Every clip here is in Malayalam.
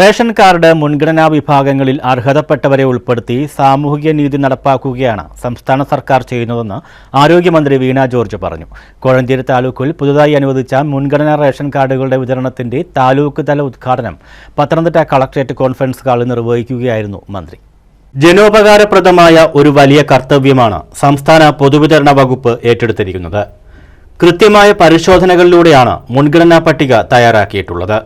റേഷൻ കാർഡ് മുൻഗണനാ വിഭാഗങ്ങളിൽ അർഹതപ്പെട്ടവരെ ഉൾപ്പെടുത്തി സാമൂഹിക നീതി നടപ്പാക്കുകയാണ് സംസ്ഥാന സർക്കാർ ചെയ്യുന്നതെന്ന് ആരോഗ്യമന്ത്രി വീണ ജോർജ് പറഞ്ഞു. കോഴഞ്ചേരി താലൂക്കിൽ പുതുതായി അനുവദിച്ച മുൻഗണനാ റേഷൻ കാർഡുകളുടെ വിതരണത്തിന്റെ താലൂക്ക് തല ഉദ്ഘാടനം പത്തനംതിട്ട കളക്ട്രേറ്റ് കോൺഫറൻസ് ഹാളിൽ നിർവഹിക്കുകയായിരുന്നു മന്ത്രി. ജനോപകാരപ്രദമായ ഒരു വലിയ കർത്തവ്യമാണ് സംസ്ഥാന പൊതുവിതരണ വകുപ്പ് ഏറ്റെടുത്തിരിക്കുന്നത്. കൃത്യമായ പരിശോധനകളിലൂടെയാണ് മുൻഗണനാ പട്ടിക തയ്യാറാക്കിയിട്ടുള്ളത്.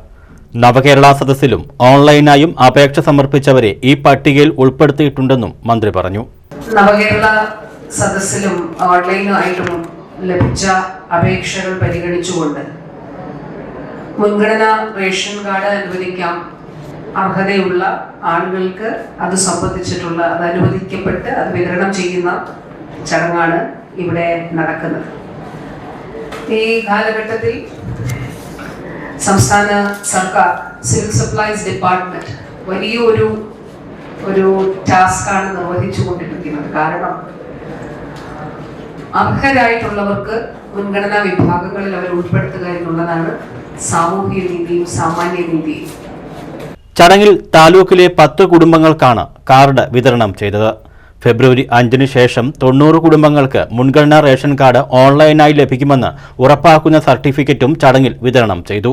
നവകേരള സദസ്സിലും ഓൺലൈനായും അപേക്ഷ സമർപ്പിച്ചവരെ ഈ പട്ടികയിൽ ഉൾപ്പെടുത്തിയിട്ടുണ്ടെന്നും മന്ത്രി പറഞ്ഞു. നവകേരള സദസ്സിലും ഓൺലൈനായിട്ടും ലഭിച്ച അപേക്ഷകൾ പരിഗണിച്ചുകൊണ്ട് മുൻഗണനാ റേഷൻ കാർഡ് അനുവദിക്കാം. അർഹതയുള്ള ആളുകൾക്ക് അത് സംബന്ധിച്ചിട്ടുള്ള അത് അനുവദിക്കപ്പെട്ട് അത് വിതരണം ചെയ്യുന്ന ചടങ്ങാണ് ഇവിടെ നടക്കുന്നത്. ഈ കാലഘട്ടത്തിൽ സംസ്ഥാന സർക്കാർ സിവിൽ സപ്ലൈസ് ഡിപ്പാർട്ട്മെന്റ് വലിയൊരു ഒരു ടാസ്ക്കാണ് നിർവഹിച്ചു കൊണ്ടിരിക്കുന്നത് കാരണം അർഹരായിട്ടുള്ളവർക്ക് മുൻഗണനാ വിഭാഗങ്ങളിൽ അവർ ഉൾപ്പെടുത്തുക എന്നുള്ളതാണ് സാമൂഹ്യ നീതിയും സാമാന്യ നീതിയും. ചടങ്ങിൽ താലൂക്കിലെ പത്ത് കുടുംബങ്ങൾക്കാണ് കാർഡ് വിതരണം ചെയ്തത്. ഫെബ്രുവരി അഞ്ചിന് ശേഷം തൊണ്ണൂറ് കുടുംബങ്ങൾക്ക് മുൻഗണനാ റേഷൻ കാർഡ് ഓൺലൈനായി ലഭിക്കുമെന്ന് ഉറപ്പാക്കുന്ന സർട്ടിഫിക്കറ്റും ചടങ്ങിൽ വിതരണം ചെയ്തു.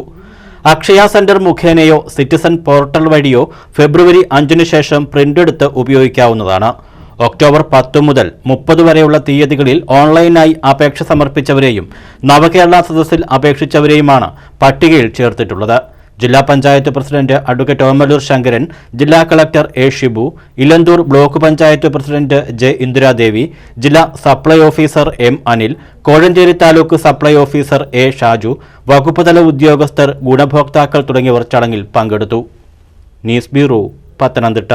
അക്ഷയ സെന്റർ മുഖേനയോ സിറ്റിസൺ പോർട്ടൽ വഴിയോ ഫെബ്രുവരി അഞ്ചിനു ശേഷം പ്രിന്റ് എടുത്ത് ഉപയോഗിക്കാവുന്നതാണ്. ഒക്ടോബർ പത്ത് മുതൽ മുപ്പത് വരെയുള്ള തീയതികളിൽ ഓൺലൈനായി അപേക്ഷ സമർപ്പിച്ചവരെയും നവകേരള സദസ്സിൽ അപേക്ഷിച്ചവരെയുമാണ് പട്ടികയിൽ ചേർത്തിട്ടുള്ളത്. ജില്ലാ പഞ്ചായത്ത് പ്രസിഡന്റ് അഡ്വക്കേറ്റ് ഓമലൂർ ശങ്കരൻ ജില്ലാ collector A Shibu Elanthoor block panchayat president J Indiradevi ജില്ലാ supply officer M Anil Kozhencherry taluk supply officer A Shaju വകുപ്പുതല ഉദ്യോഗസ്ഥർ ഗുണഭോക്താക്കൾ തുടങ്ങിയവർ ചടങ്ങിൽ പങ്കെടുത്തു. News bureau Pathanamthitta.